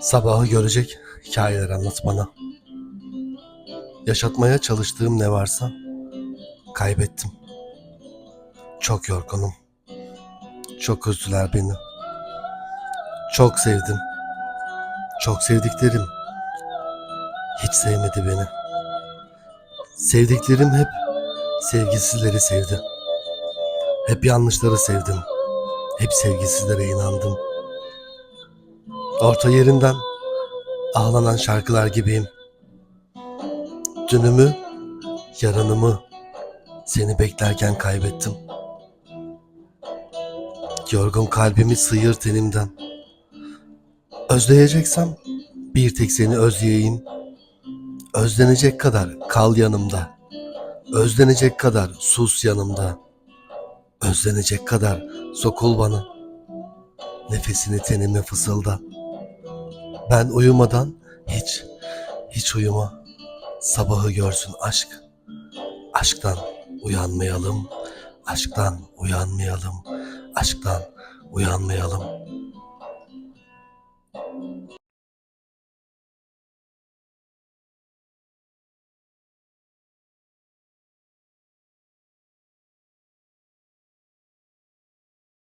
Sabahı görecek hikayeler anlat bana. Yaşatmaya çalıştığım ne varsa kaybettim. Çok yorgunum. Çok üzdüler beni. Çok sevdim. Çok sevdiklerim hiç sevmedi beni. Sevdiklerim hep sevgisizleri sevdi. Hep yanlışları sevdim. Hep sevgisizlere inandım. Orta yerinden ağlanan şarkılar gibiyim. Dünümü, yarınımı seni beklerken kaybettim. Yorgun kalbimi sıyır tenimden. Özleyeceksem bir tek seni özleyeyim. Özlenecek kadar kal yanımda. Özlenecek kadar sus yanımda. Özlenecek kadar sokul bana. Nefesini tenime fısılda. Ben uyumadan hiç, hiç uyuma. Sabahı görsün aşk. Aşktan uyanmayalım, aşktan uyanmayalım, aşktan uyanmayalım.